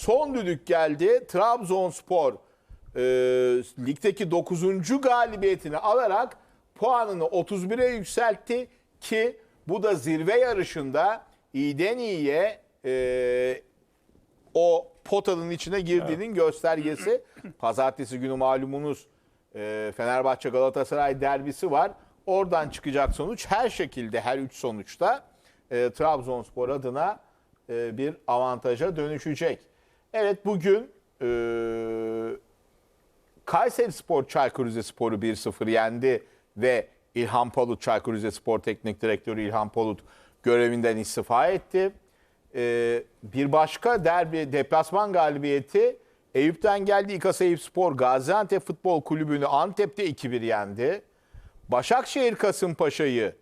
son düdük geldi. Trabzonspor e, ligdeki 9. galibiyetini alarak puanını 31'e yükseltti ki bu da zirve yarışında iyiden iyiye e, o potanın içine girdiğinin göstergesi. Pazartesi günü malumunuz e, Fenerbahçe Galatasaray derbisi var. Oradan çıkacak sonuç her şekilde her üç sonuçta e, Trabzonspor adına e, bir avantaja dönüşecek. Evet bugün e, Kayseri Spor Çaykur Rizespor'u 1-0 yendi ve İlhan Palut Çaykur Rizespor Teknik Direktörü İlhan Palut görevinden istifa etti. Ee, bir başka derbi deplasman galibiyeti Eyüp'ten geldi. İKAS Eyüp Spor Gaziantep Futbol Kulübü'nü Antep'te 2-1 yendi. Başakşehir Kasımpaşa'yı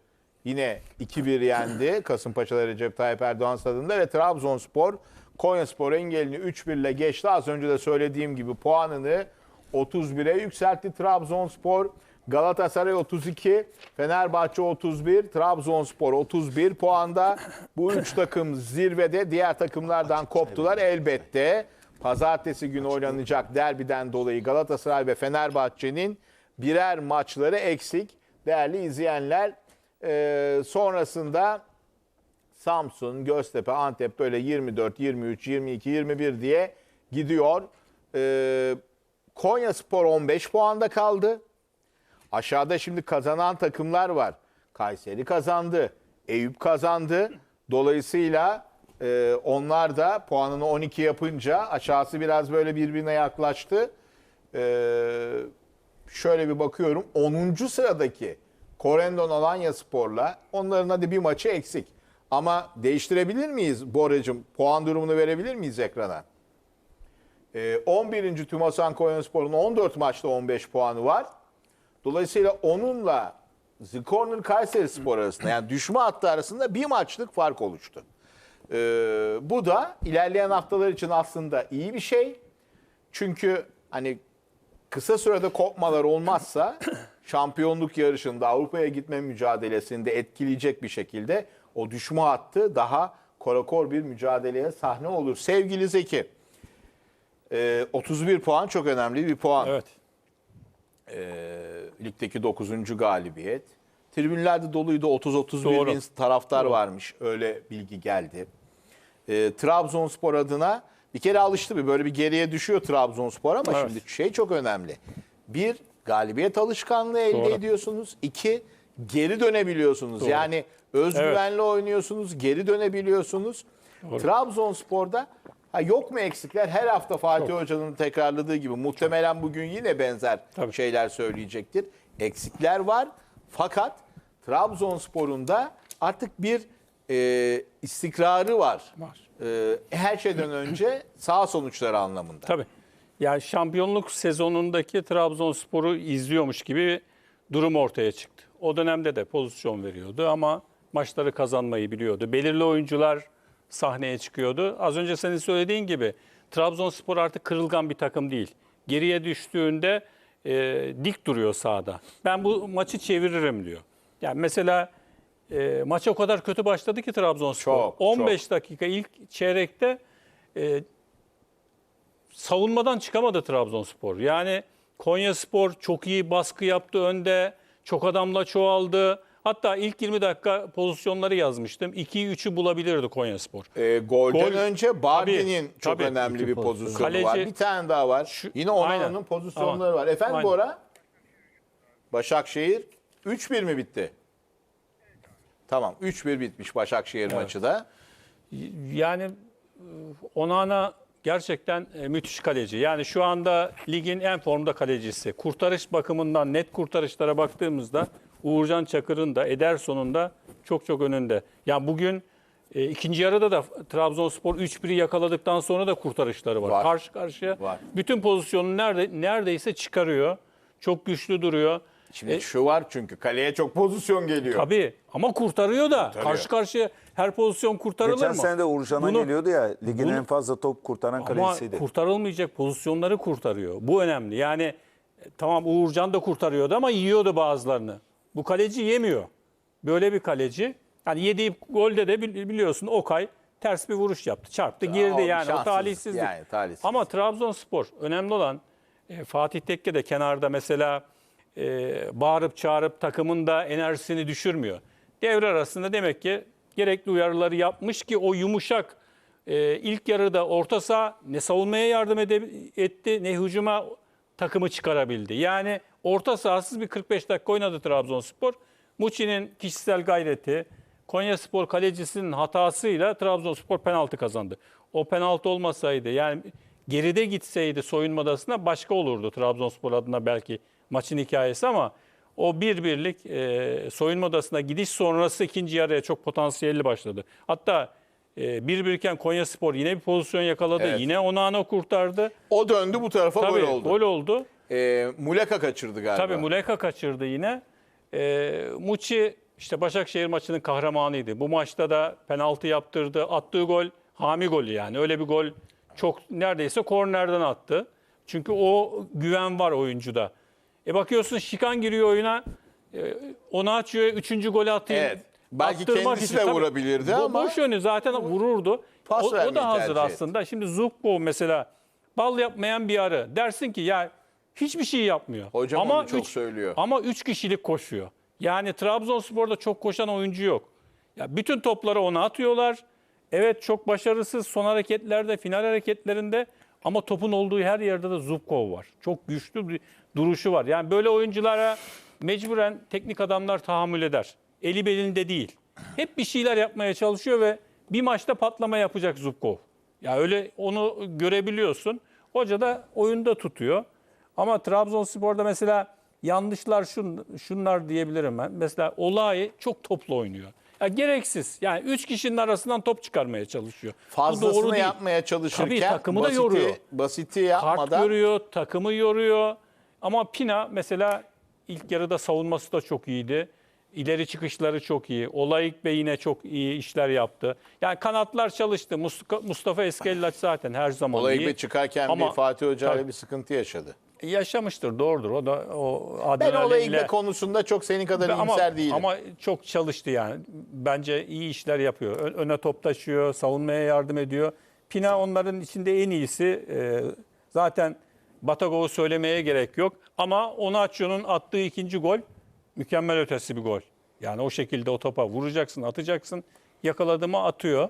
yine 2-1 yendi. Kasımpaşa'da Recep Tayyip Erdoğan stadında ve Trabzonspor Konyaspor engelini 3-1 ile geçti. Az önce de söylediğim gibi puanını 31'e yükseltti Trabzonspor. Galatasaray 32, Fenerbahçe 31, Trabzonspor 31 puanda. Bu üç takım zirvede diğer takımlardan koptular elbette. Pazartesi günü oynanacak derbiden dolayı Galatasaray ve Fenerbahçe'nin birer maçları eksik. Değerli izleyenler sonrasında Samsun, Göztepe, Antep böyle 24, 23, 22, 21 diye gidiyor. Ee, Konya Spor 15 puanda kaldı. Aşağıda şimdi kazanan takımlar var. Kayseri kazandı, Eyüp kazandı. Dolayısıyla e, onlar da puanını 12 yapınca aşağısı biraz böyle birbirine yaklaştı. Ee, şöyle bir bakıyorum. 10. sıradaki Korendon Alanya Spor'la onların hadi bir maçı eksik. Ama değiştirebilir miyiz Boracığım? Puan durumunu verebilir miyiz ekrana? Ee, 11. Tümasan Konyaspor'un 14 maçta 15 puanı var. Dolayısıyla onunla Zikornur Kayseri Spor arasında yani düşme hattı arasında bir maçlık fark oluştu. Ee, bu da ilerleyen haftalar için aslında iyi bir şey. Çünkü hani kısa sürede kopmalar olmazsa şampiyonluk yarışında Avrupa'ya gitme mücadelesinde etkileyecek bir şekilde o düşme hattı daha korakor bir mücadeleye sahne olur. Sevgili Zeki, e, 31 puan çok önemli bir puan. Evet. E, ligdeki 9. galibiyet. Tribünlerde doluydu 30-31 Doğru. bin taraftar varmış. Öyle bilgi geldi. E, Trabzonspor adına bir kere alıştı bir böyle bir geriye düşüyor Trabzonspor ama Evet. şimdi şey çok önemli. Bir galibiyet alışkanlığı elde Doğru. ediyorsunuz. İki geri dönebiliyorsunuz. Doğru. Yani özgüvenli oynuyorsunuz, geri dönebiliyorsunuz. Trabzonspor'da ha yok mu eksikler? Her hafta Fatih Hoca'nın tekrarladığı gibi muhtemelen bugün yine benzer Tabii. şeyler söyleyecektir. Eksikler var. Fakat Trabzonspor'un da artık bir e, istikrarı var. Var. E, her şeyden önce sağ sonuçları anlamında. Tabii. Yani şampiyonluk sezonundaki Trabzonspor'u izliyormuş gibi durum ortaya çıktı. O dönemde de pozisyon veriyordu ama maçları kazanmayı biliyordu. Belirli oyuncular sahneye çıkıyordu. Az önce senin söylediğin gibi Trabzonspor artık kırılgan bir takım değil. Geriye düştüğünde e, dik duruyor sahada. Ben bu maçı çeviririm diyor. Yani mesela e, maç o kadar kötü başladı ki Trabzonspor. Çok, 15 dakika ilk çeyrekte e, savunmadan çıkamadı Trabzonspor. Yani Konyaspor çok iyi baskı yaptı önde. Çok adamla çoğaldı. Hatta ilk 20 dakika pozisyonları yazmıştım. 2'yi 3'ü bulabilirdi Konyaspor. E, golden Gol- önce Bardi'nin çok tabii. önemli bir pozisyonu Kaleci- var. Bir tane daha var. Şu- Yine Onana'nın pozisyonları Ama- var. Efendim Aynen. Bora? Başakşehir 3-1 mi bitti? Tamam 3-1 bitmiş Başakşehir maçı da. Yani e, Onana gerçekten e, müthiş kaleci. Yani şu anda ligin en formda kalecisi. Kurtarış bakımından net kurtarışlara baktığımızda Uğurcan Çakır'ın da Ederson'un da çok çok önünde. Yani bugün e, ikinci yarıda da Trabzonspor 3-1'i yakaladıktan sonra da kurtarışları var. Var. Karşı karşıya Var. bütün pozisyonu nerede neredeyse çıkarıyor. Çok güçlü duruyor. Şimdi E, şu var çünkü kaleye çok pozisyon geliyor. Tabii ama kurtarıyor da. Karşı karşıya her pozisyon kurtarılır Geçen mı? sene de Uğurcan'a geliyordu ya ligin bunu- en fazla top kurtaran Ama kalecisiydi. kurtarılmayacak pozisyonları kurtarıyor. Bu önemli. Yani e, tamam Uğurcan da kurtarıyordu ama yiyordu bazılarını. Bu kaleci yemiyor. Böyle bir kaleci. Yani yediği golde de bili- biliyorsun Okay ters bir vuruş yaptı. Çarptı, Ama girdi bir yani. O talihsizlik. yani, talihsizlik. Ama Trabzonspor önemli olan e, Fatih Tekke de kenarda mesela e, bağırıp çağırıp takımın da enerjisini düşürmüyor. Devre arasında demek ki gerekli uyarıları yapmış ki o yumuşak e, ilk yarıda orta saha ne savunmaya yardım ede- etti ne hücuma takımı çıkarabildi. Yani orta sahasız bir 45 dakika oynadı Trabzonspor. Muçi'nin kişisel gayreti, Konyaspor kalecisinin hatasıyla Trabzonspor penaltı kazandı. O penaltı olmasaydı yani geride gitseydi soyunma odasına başka olurdu Trabzonspor adına belki maçın hikayesi ama o bir birlik e, soyunma odasına gidiş sonrası ikinci yarıya çok potansiyelli başladı. Hatta e, bir birken Konyaspor yine bir pozisyon yakaladı. Evet. Yine Onana kurtardı. O döndü bu tarafa Tabii gol oldu. gol oldu. Ee, Muleka kaçırdı galiba. Tabii Muleka kaçırdı yine. E, Muçi işte Başakşehir maçının kahramanıydı. Bu maçta da penaltı yaptırdı. Attığı gol hami golü yani. Öyle bir gol çok neredeyse kornerden attı. Çünkü o güven var oyuncuda. E bakıyorsun Şikan giriyor oyuna. E, onu açıyor. Üçüncü golü atıyor. Evet. Belki kendisi için de tabii vurabilirdi bo- ama- Boş yönü zaten vururdu. Pas o, o da hazır aslında. Şimdi Zubko mesela bal yapmayan bir arı. Dersin ki ya hiçbir şey yapmıyor. Hocam ama çok üç- söylüyor. Ama 3 kişilik koşuyor. Yani Trabzonspor'da çok koşan oyuncu yok. Ya bütün topları ona atıyorlar. Evet çok başarısız son hareketlerde, final hareketlerinde ama topun olduğu her yerde de Zubkov var. Çok güçlü bir duruşu var. Yani böyle oyunculara mecburen teknik adamlar tahammül eder. Eli belinde değil. Hep bir şeyler yapmaya çalışıyor ve bir maçta patlama yapacak Zubkov. Ya öyle onu görebiliyorsun. Hoca da oyunda tutuyor. Ama Trabzonspor'da mesela yanlışlar şun, şunlar diyebilirim ben. Mesela Olay çok toplu oynuyor. Ya gereksiz. Yani üç kişinin arasından top çıkarmaya çalışıyor. Bu doğru Fazlasını değil. yapmaya çalışırken Tabii takımı da basiti, yoruyor. basiti Kart yapmadan görüyor, takımı yoruyor. Ama Pina mesela ilk yarıda savunması da çok iyiydi. İleri çıkışları çok iyi. Olayık Bey yine çok iyi işler yaptı. Yani kanatlar çalıştı. Mustafa, Mustafa Eskellaç zaten her zaman olayı iyi. bir çıkarken Ama- bir Fatih Hoca ile bir sıkıntı yaşadı. Yaşamıştır, doğrudur. O da o Ben adrenalinle... olayı konusunda çok senin kadar ama, iyimser değilim. ama çok çalıştı yani. Bence iyi işler yapıyor. Öne top taşıyor, savunmaya yardım ediyor. Pina onların içinde en iyisi. Ee, zaten Batagov'u söylemeye gerek yok. Ama Onaçio'nun attığı ikinci gol mükemmel ötesi bir gol. Yani o şekilde o topa vuracaksın, atacaksın. Yakaladı mı atıyor.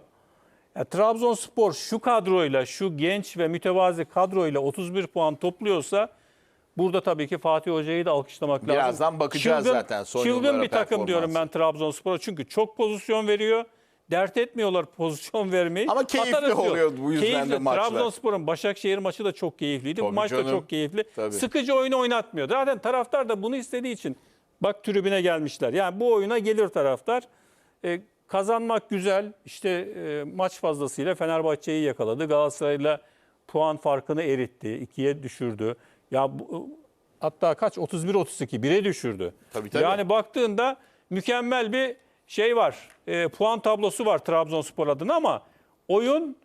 Ya, Trabzonspor şu kadroyla, şu genç ve mütevazi kadroyla 31 puan topluyorsa burada tabii ki Fatih Hoca'yı da alkışlamak lazım. Birazdan bakacağız zaten son Çılgın bir takım diyorum ben Trabzonspor'a. Çünkü çok pozisyon veriyor. Dert etmiyorlar pozisyon vermeyi. Ama keyifli Atarız oluyor bu yüzden de Keyifli. maçlar. Trabzonspor'un Başakşehir maçı da çok keyifliydi. bu Tabii maç da canım. çok keyifli. Tabii. Sıkıcı oyunu oynatmıyor. Zaten taraftar da bunu istediği için bak tribüne gelmişler. Yani bu oyuna gelir taraftar. E, kazanmak güzel. İşte e, maç fazlasıyla Fenerbahçe'yi yakaladı. Galatasaray'la puan farkını eritti. ikiye düşürdü. Ya bu, hatta kaç? 31-32. 1'e düşürdü. Tabii, tabii. Yani baktığında mükemmel bir şey var. E, puan tablosu var Trabzonspor adına ama oyun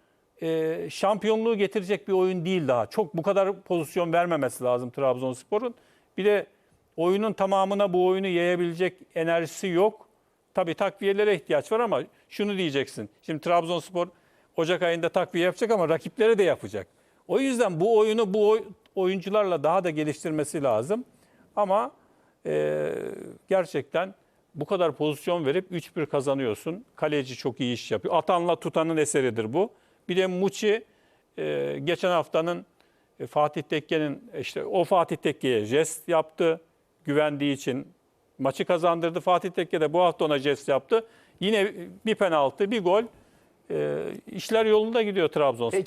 e, şampiyonluğu getirecek bir oyun değil daha. Çok bu kadar pozisyon vermemesi lazım Trabzonspor'un. Bir de oyunun tamamına bu oyunu yayabilecek enerjisi yok. Tabii takviyelere ihtiyaç var ama şunu diyeceksin. Şimdi Trabzonspor Ocak ayında takviye yapacak ama rakiplere de yapacak. O yüzden bu oyunu bu oy- oyuncularla daha da geliştirmesi lazım. Ama e, gerçekten bu kadar pozisyon verip 3-1 kazanıyorsun. Kaleci çok iyi iş yapıyor. Atanla tutanın eseridir bu. Bir de Muçi e, geçen haftanın e, Fatih Tekke'nin işte o Fatih Tekke'ye jest yaptı. Güvendiği için maçı kazandırdı. Fatih Tekke de bu hafta ona jest yaptı. Yine bir penaltı, bir gol. E, işler yolunda gidiyor Trabzonspor'da.